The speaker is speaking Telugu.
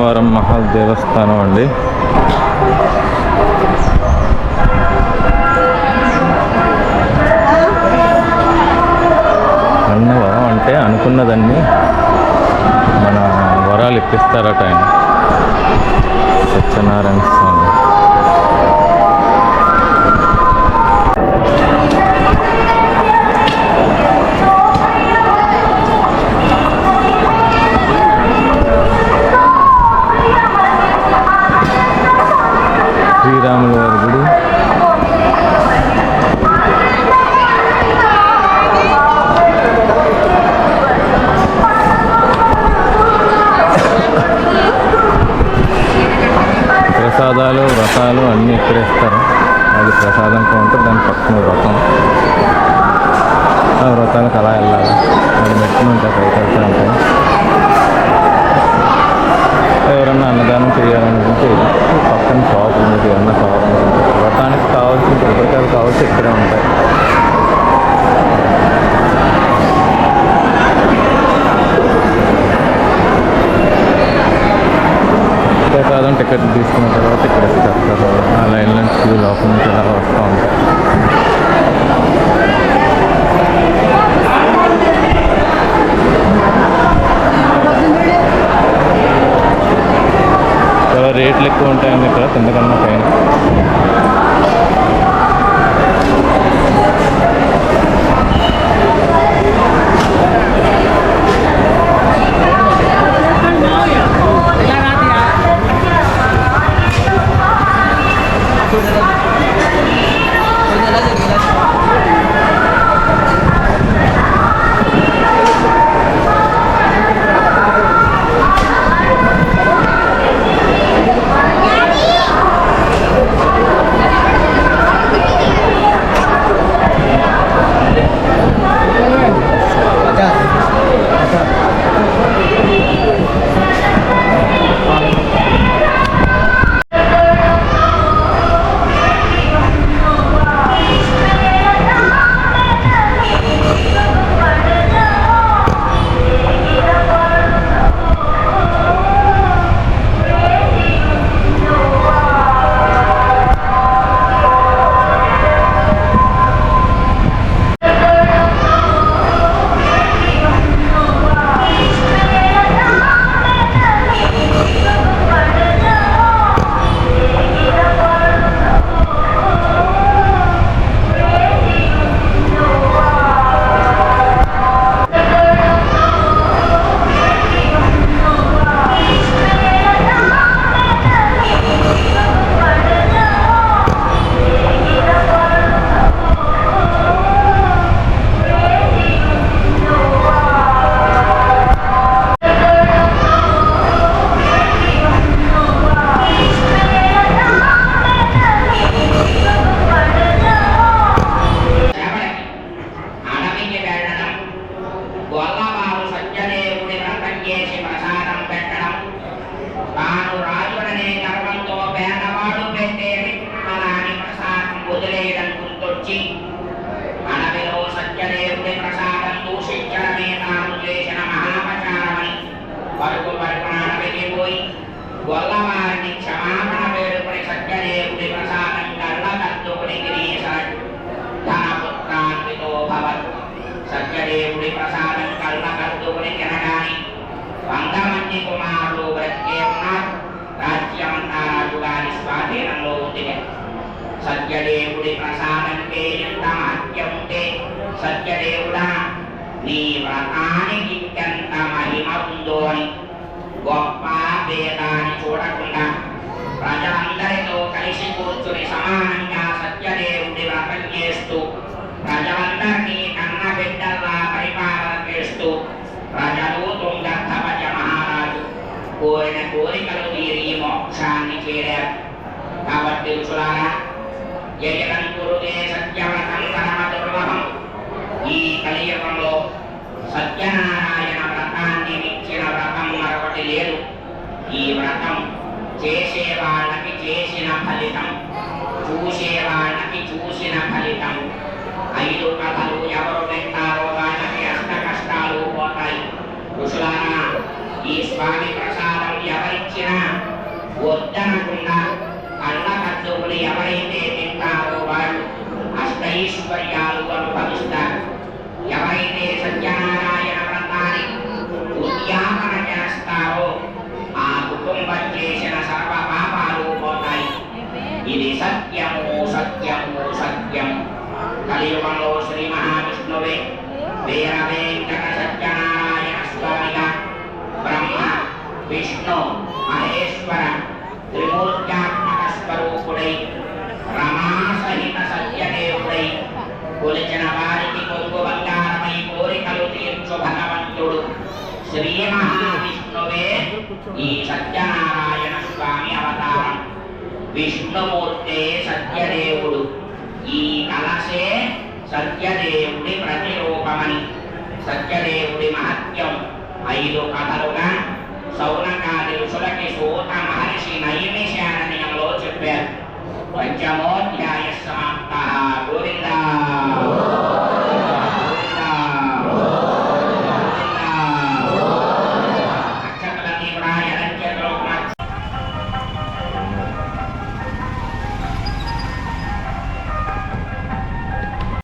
అన్నవరం మహల్ దేవస్థానం అండి. అన్నవరం అంటే అనుకున్నదాన్ని మన వరాలు ఇప్పిస్తారట ఆయన. సత్యనారాయణ స్వామి అది ప్రసాదం కౌంటర్ దాని పక్కన వ్రతం. ఆ వ్రతాలకు అలా వెళ్ళాలి. అది మెట్లు ఉంటాయి పైకి ఉంటాయి ఎవరన్నా అన్నదానం చేయాలనుకుంటే పక్కన షాప్ ఉంది ఏమన్నా కావాలనుకుంటే వ్రతానికి కావాల్సిన కొబ్బరికాయలు కావాల్సి ఇక్కడే ఉంటాయి ప్రసాదం టికెట్ తీసుకున్న తర్వాత ఇక్కడ వస్తారు ఆ లైన్ నుంచి క్యూ లోపల నుంచి అలా వస్తూ ఉంటాయి చాలా రేట్లు ఎక్కువ ఉంటాయండి ఇక్కడ కిందకన్నా పైన. గొల్లవారిని క్షమాపణ వేడుకుని సత్యదేవుడి ప్రసాదం కళ్ళ కత్తుకుని గిరీశాడు తన పుత్రాన్వితో భవత్ సత్యదేవుడి ప్రసాదం కళ్ళ కత్తుకుని తినగాని వంద మంది కుమారులు బ్రతికే ఉన్నారు రాజ్యమంతా రాజుగారి స్వాధీనంలో ఉంది సత్యదేవుడి ప్రసాదంటే ఎంత మహత్యం ఉంటే సత్యదేవుడా నీ వ్రతానికి ఇంకెంత మహిమ ఉందో అని గొప్ప భేదాన్ని చూడకుండా ప్రజలందరితో కలిసి కూర్చుని సమానంగా సత్యదేవుడి వ్రతం చేస్తూ ప్రజలందరినీ కన్న బిడ్డల్లా పరిపాలన చేస్తూ ప్రజలు తుంగధ్వజ మహారాజు కోరిన కోరికలు మీరు ఈ మోక్షాన్ని చేరారు. కాబట్టి రుచులారా యజనం కురుదే సత్యవ్రతం పరమ దుర్లభం ఈ కలియుగంలో సత్యనారాయణ వ్రతాన్ని మించిన వ్రతం మరొకటి లేదు. ఈ వ్రతం చేసే వాళ్ళకి చేసిన ఫలితం చూసే వాళ్ళకి చూసిన ఫలితం. ఐదు కథలు ఎవరు వింటారో వాళ్ళకి అష్ట కష్టాలు పోతాయి. ఋషులారా ఈ స్వామి ప్రసాదం ఎవరిచ్చినా వద్దనకుండా కలియుగంలో శ్రీ మహావిష్ణువే వీర వెంకట సత్యనారాయణ స్వామిగా బ్రహ్మ విష్ణు మహేశ్వర త్రిమూర్త్యాత్మక స్వరూపుడై రమాసహిత సత్యదేవుడై కొలిచిన వారికి కొంగు బంగారమై కోరికలు తీర్చు భగవంతుడు శ్రీ మహావిష్ణువే ఈ సత్యనారాయణ స్వామి అవతారం. విష్ణుమూర్తే సత్యదేవుడు. ఈ కలసే సత్యదేవుడి ప్రతిరూపమని. సత్యదేవుడి మహత్యం. ఐదు కథలుగా సౌనకాది ఋషులకి సూత మహర్షి నైమిషారణ్యంలో చెప్పారు. పంచమోధ్యాయ